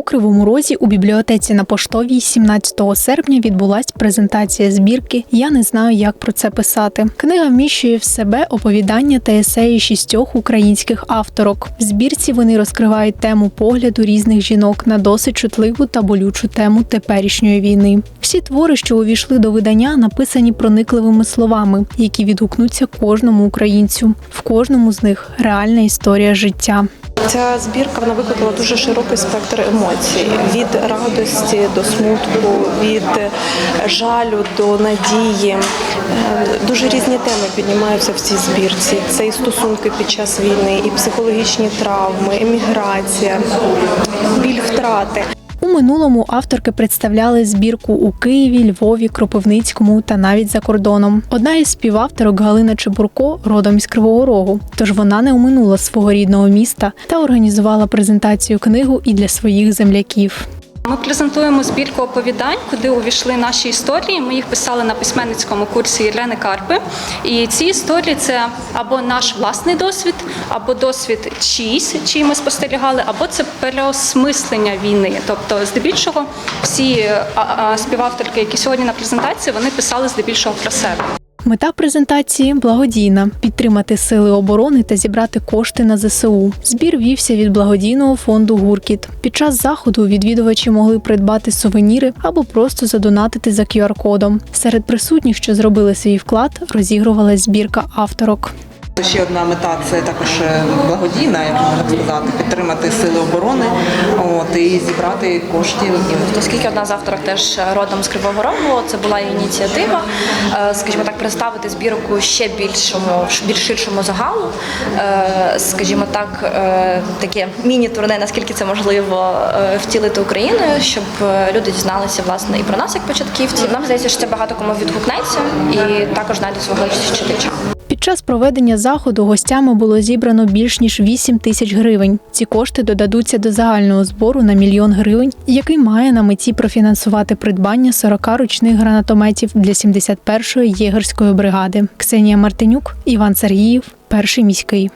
У Кривому Розі у бібліотеці на поштовій 17 серпня відбулась презентація збірки Я не знаю, як про це писати. Книга вміщує в себе оповідання та есеї шістьох українських авторок. В збірці вони розкривають тему погляду різних жінок на досить чутливу та болючу тему теперішньої війни. Всі твори, що увійшли до видання, написані проникливими словами, які відгукнуться кожному українцю. В кожному з них реальна історія життя. Ця збірка вона викликала дуже широкий спектр емоцій: від радості до смутку, від жалю до надії. Е, Дуже різні теми піднімаються в цій збірці. Це і стосунки під час війни, і психологічні травми, еміграція, біль втрати. Минулому авторки представляли збірку у Києві, Львові, Кропивницькому та навіть за кордоном. Одна із співавторок Галина Чебурко родом із Кривого Рогу, тож вона не оминула свого рідного міста та організувала презентацію книгу і для своїх земляків. Ми презентуємо збірку оповідань, куди увійшли наші історії. Ми їх писали на письменницькому курсі Ірени Карпи. І ці історії це або наш власний досвід, або досвід чийсь, чий ми спостерігали, або це переосмислення війни. Тобто, здебільшого, всі співавторки, які сьогодні на презентації, вони писали здебільшого про себе. Мета презентації благодійна підтримати сили оборони та зібрати кошти на ЗСУ. Збір вівся від благодійного фонду Гуркіт. Під час заходу відвідувачі могли придбати сувеніри або просто задонатити за QR-кодом. Серед присутніх, що зробили свій вклад, розігрувалась збірка авторок. Ще одна мета це також е, благодійна, як можна сказати, підтримати сили оборони от, і зібрати коштів. Оскільки одна з авторок теж родом з Кривого Рогу, це була ініціатива, е, скажімо так, представити збірку ще більшому, більш ширшому загалу, Е, скажімо так, е, таке міні-турне, наскільки це можливо втілити Україною, щоб люди дізналися власне і про нас як початківців. Нам здається, що це багато кому відгукнеться і також знайде свого читача. Під час проведення заходу гостями було зібрано більш ніж 8 тисяч гривень. Ці кошти додадуться до загального збору на мільйон гривень, який має на меті профінансувати придбання 40 ручних гранатометів для 71-ї єгерської бригади. Ксенія Мартинюк, Іван Сергіїв, перший міський.